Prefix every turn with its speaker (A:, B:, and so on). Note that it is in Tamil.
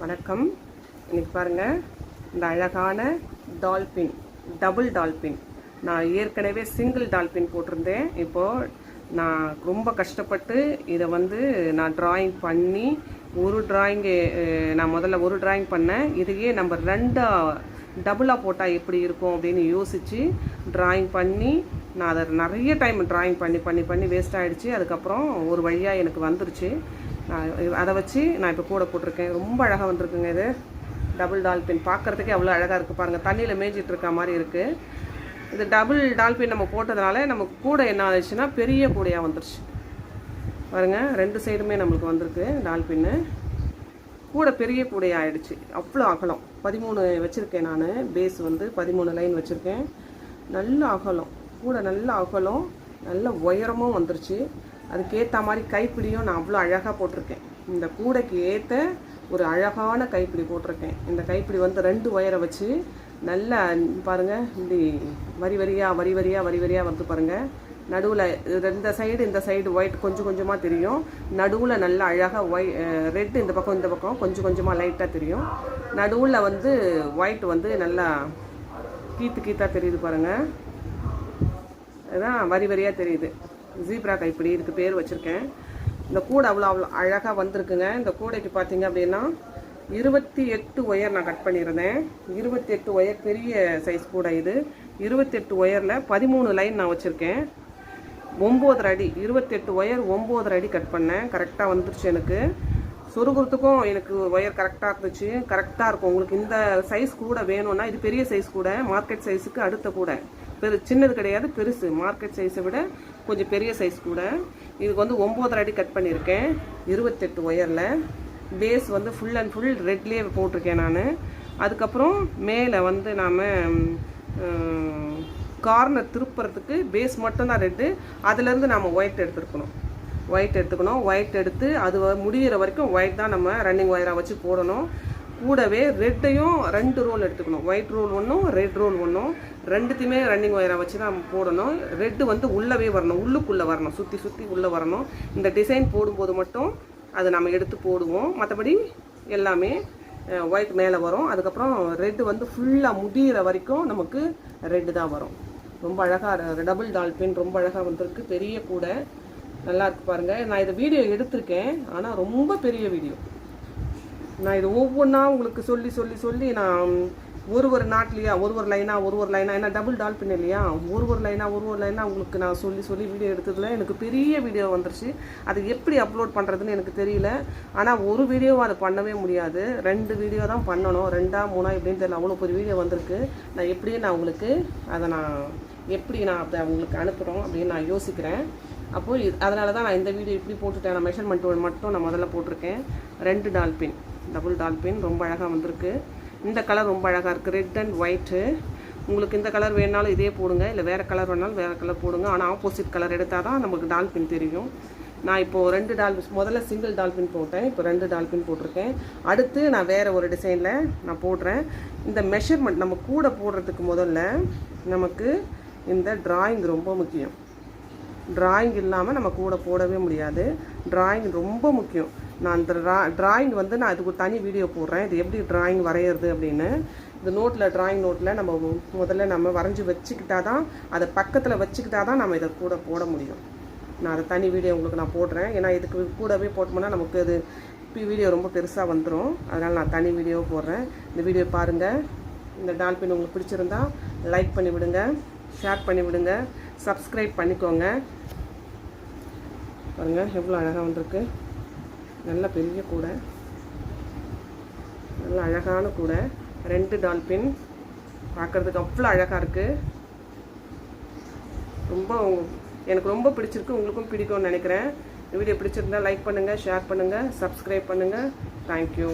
A: வணக்கம். இன்றைக்கி பாருங்கள் இந்த அழகான டால்பின் டபுள் டால்பின். நான் ஏற்கனவே சிங்கிள் டால்பின் போட்டிருந்தேன். இப்போது நான் ரொம்ப கஷ்டப்பட்டு இதை வந்து நான் ட்ராயிங் பண்ணி ஒரு டிராயிங்கு நான் முதல்ல ஒரு டிராயிங் பண்ணேன். இதையே நம்ம ரெண்டாக டபுளாக போட்டால் எப்படி இருக்கும் அப்படின்னு யோசித்து ட்ராயிங் பண்ணி நான் அதை நிறைய டைம் ட்ராயிங் பண்ணி பண்ணி பண்ணி வேஸ்ட் ஆகிடுச்சு அதுக்கப்புறம் ஒரு வழியாக எனக்கு வந்துருச்சு. நான் அதை வச்சு நான் இப்போ கூட போட்டிருக்கேன். ரொம்ப அழகாக வந்திருக்குங்க இது. டபுள் டால்பின் பார்க்குறதுக்கே அவ்வளோ அழகாக இருக்குது பாருங்கள் தண்ணியில் மேய்ஞ்சிட்டு இருக்க மாதிரி இருக்குது இது டபுள் டால்பின் நம்ம போட்டதுனால நம்ம கூட என்ன ஆச்சுன்னா பெரிய கூடையாக வந்துருச்சு. பாருங்க ரெண்டு சைடுமே நம்மளுக்கு வந்திருக்கு டால்பின்னு கூட பெரிய கூடையாக ஆயிடுச்சு. அவ்வளோ அகலம். பதிமூணு வச்சுருக்கேன் நான். பேஸ் வந்து பதிமூணு லைன் வச்சுருக்கேன். நல்ல அகலம். கூட நல்ல அகலம். நல்ல உயரமும் வந்துருச்சு. அதுக்கேற்ற மாதிரி கைப்பிடியும் நான் அவ்வளோ அழகாக போட்டிருக்கேன். இந்த கூடைக்கு ஏற்ற ஒரு அழகான கைப்பிடி போட்டிருக்கேன். இந்த கைப்பிடி வந்து ரெண்டு ஒயரை வச்சு நல்லா பாருங்கள் இப்படி வரி வரியாக வரி வரியாக வரி வரியாக வந்து பாருங்கள் நடுவில் இந்த சைடு இந்த சைடு ஒயிட் கொஞ்சம் கொஞ்சமாக தெரியும். நடுவில் நல்லா அழகாக ஒய் ரெட் இந்த பக்கம் இந்த பக்கம் கொஞ்சம் கொஞ்சமாக லைட்டாக தெரியும். நடுவில் வந்து ஒயிட் வந்து நல்லா கீத்து கீத்தாக தெரியுது பாருங்கள் அதுதான் வரி வரியாக தெரியுது. ஜீப்ரா கைப்பிடி இதுக்கு பேர் வச்சுருக்கேன். இந்த கூடை அவ்வளோ அவ்வளோ அழகாக வந்திருக்குங்க. இந்த கூடைக்கு பார்த்தீங்க அப்படின்னா இருபத்தி எட்டு ஒயர் நான் கட் பண்ணியிருந்தேன். இருபத்தி எட்டு ஒயர் பெரிய சைஸ் கூடை இது. இருபத்தெட்டு ஒயரில் பதிமூணு லைன் நான் வச்சுருக்கேன். ஒம்போதரை அடி இருபத்தெட்டு ஒயர் ஒம்போதரை அடி கட் பண்ணேன். கரெக்டாக வந்துருச்சு எனக்கு. சொருகுறதுக்கும் எனக்கு ஒயர் கரெக்டாக இருந்துச்சு. கரெக்டாக இருக்கும். உங்களுக்கு இந்த சைஸ் கூட வேணும்னா இது பெரிய சைஸ் கூட மார்க்கெட் சைஸுக்கு அடுத்த கூட. பெரு சின்னது கிடையாது பெருசு. மார்க்கெட் சைஸை விட கொஞ்சம் பெரிய சைஸ் கூட. இதுக்கு வந்து ஒம்போதரை அடி கட் பண்ணியிருக்கேன். இருபத்தெட்டு ஒயரில் பேஸ் வந்து ஃபுல் அண்ட் ஃபுல் ரெட்லேயே போட்டிருக்கேன் நான். அதுக்கப்புறம் மேலே வந்து நாம் கார்னர் திருப்புறதுக்கு பேஸ் மட்டும்தான் ரெட்டு அதுலேருந்து நாம் ஒயிட் எடுத்துருக்கணும். ஒயிட் எடுத்துக்கணும். ஒயிட் எடுத்து அது முடிகிற வரைக்கும் ஒயிட் தான் நம்ம ரன்னிங் ஒயராக வச்சு போடணும். கூடவே ரெட்டையும் ரெண்டு ரோல் எடுத்துக்கணும். ஒயிட் ரோல் ஒன்றும் ரெட் ரோல் ஒன்றும் ரெண்டுத்தையுமே ரன்னிங் ஒயராக வச்சு தான் போடணும். ரெட்டு வந்து உள்ளவே வரணும். உள்ளுக்குள்ளே வரணும். சுற்றி சுற்றி உள்ளே வரணும். இந்த டிசைன் போடும்போது மட்டும் அதை நம்ம எடுத்து போடுவோம். மற்றபடி எல்லாமே ஒயிட் மேலே வரும். அதுக்கப்புறம் ரெட்டு வந்து ஃபுல்லாக முடிகிற வரைக்கும் நமக்கு ரெட்டு தான் வரும். ரொம்ப அழகாக டபுள் டால்பின் ரொம்ப அழகாக வந்திருக்கு. பெரிய கூடை. நல்லா இருக்கு பாருங்கள் நான் இதை வீடியோ எடுத்திருக்கேன். ஆனால் ரொம்ப பெரிய வீடியோ நான் இது ஒவ்வொன்றா உங்களுக்கு சொல்லி சொல்லி சொல்லி நான் ஒரு ஒரு நாட்லையா ஒரு ஒரு லைனாக ஒரு ஒரு லைனாக ஏன்னா டபுள் டால்பின் இல்லையா? ஒரு ஒரு லைனாக ஒரு ஒரு லைனாக உங்களுக்கு நான் சொல்லி சொல்லி வீடியோ எடுத்ததில் எனக்கு பெரிய வீடியோ வந்துருச்சு. அது எப்படி அப்லோட் பண்ணுறதுன்னு எனக்கு தெரியல. ஆனால் ஒரு வீடியோவை அதை பண்ணவே முடியாது. ரெண்டு வீடியோ தான் பண்ணணும். ரெண்டா மூணா இப்படின்னு தெரியல. அவ்வளோ பெரிய வீடியோ வந்திருக்கு. நான் எப்படியும் நான் உங்களுக்கு அதை நான் எப்படி நான் அதை உங்களுக்கு அனுப்புகிறோம் அப்படின்னு நான் யோசிக்கிறேன். அப்போது இது அதனால தான் நான் இந்த வீடியோ இப்படி போட்டுட்டேன். நான் மெஷர்மெண்ட் மட்டும் நான் முதல்ல போட்டிருக்கேன். ரெண்டு டால்பின் டபுள் டால்பின் ரொம்ப அழகாக வந்திருக்கு. இந்த கலர் ரொம்ப அழகாக இருக்குது ரெட் அண்ட் ஒயிட்டு உங்களுக்கு இந்த கலர் வேணாலும் இதே போடுங்க. இல்லை வேறு கலர் வேணாலும் வேறு கலர் போடுங்க. ஆனால் ஆப்போசிட் கலர் எடுத்தால் தான் நமக்கு டால்பின் தெரியும். நான் இப்போது ரெண்டு டால்பின் முதல்ல சிங்கிள் டால்பின் போட்டேன். இப்போ ரெண்டு டால்பின் போட்டிருக்கேன். அடுத்து நான் வேறு ஒரு டிசைனில் நான் போடுறேன். இந்த மெஷர்மெண்ட் நம்ம கூட போடுறதுக்கு முதல்ல நமக்கு இந்த ட்ராயிங் ரொம்ப முக்கியம். டிராயிங் இல்லாமல் நம்ம கூட போடவே முடியாது. டிராயிங் ரொம்ப முக்கியம். நான் அந்த ட்ரா டிராயிங் வந்து நான் இதுக்கு ஒரு தனி வீடியோ போடுறேன். இது எப்படி டிராயிங் வரைகிறது அப்படின்னு. இந்த நோட்டில் டிராயிங் நோட்டில் நம்ம முதல்ல நம்ம வரைஞ்சி வச்சுக்கிட்டா தான் அதை பக்கத்தில் வச்சுக்கிட்டா தான் நம்ம இதை கூட போட முடியும். நான் அதை தனி வீடியோ உங்களுக்கு நான் போடுறேன். ஏன்னா இதுக்கு கூடவே போட்டோம்னா நமக்கு அது வீடியோ ரொம்ப பெருசாக வந்துடும் அதனால் நான் தனி வீடியோ போடுறேன். இந்த வீடியோ பாருங்கள் இந்த டால்பின் உங்களுக்கு பிடிச்சிருந்தா லைக் பண்ணி விடுங்க ஷேர் பண்ணி விடுங்க சப்ஸ்கிரைப் பண்ணிக்கோங்க. பாருங்கள் எவ்வளோ அழகாக வந்திருக்கு. நல்ல பெரிய கூடை. நல்ல அழகான கூடை. ரெண்டு டால்பின். பார்க்குறதுக்கு அவ்வளோ அழகாக இருக்குது ரொம்ப எனக்கு ரொம்ப பிடிச்சிருக்கு. உங்களுக்கும் பிடிக்கும்னு நினைக்கிறேன். வீடியோ பிடிச்சிருந்தா லைக் பண்ணுங்கள் ஷேர் பண்ணுங்கள் சப்ஸ்கிரைப் பண்ணுங்கள் தேங்க்யூ